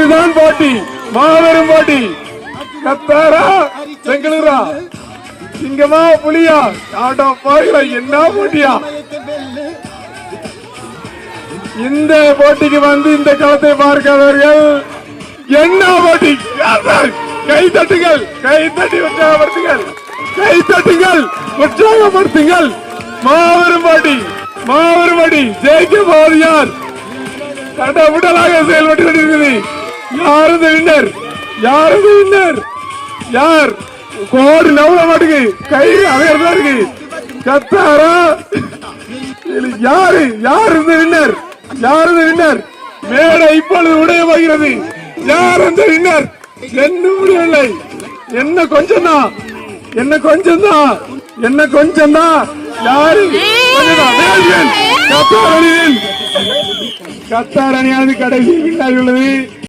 இதுதான் போட்டி. மாபெரும் போட்டி. கத்தாரா செங்கலூரா சிங்கமா புலியா. ஆட்டோ போகிற என்ன போட்டியா? இந்த போட்டிக்கு வந்து இந்த களத்தை பார்க்காதவர்கள் என்ன போட்டி? கை தட்டுங்கள் கை தட்டி உற்சாகப்படுத்துங்கள் கை தட்டுங்கள் உற்சாகப்படுத்துங்கள். மாபெரும் போட்டி மாபெரும் போட்டி. ஜெயிக்க போவது யார்? தடபுடலாக செயல்பட்டு கொண்டிருக்கிறது. யார் இந்த வின்னர் யார் இந்த வின்னர் யார்? கோடி நவுல மாட்டுக்கு கை அவையா இருக்கு. கத்தாரா? யாரு? யார் இந்த வின்னர் யார் இந்த வின்னர் மேடை இப்பொழுது உடைய போகிறது. யார் அந்த வின்னர் என்ன முடியவில்லை என்ன கொஞ்சம் தான் என்ன கொஞ்சம் தான் என்ன கொஞ்சம் தான் யாரு? கொஞ்சம்தான். வேல்வியன். கத்தார் அணியில். கத்தார் அணியானது கடைசி உள்ளது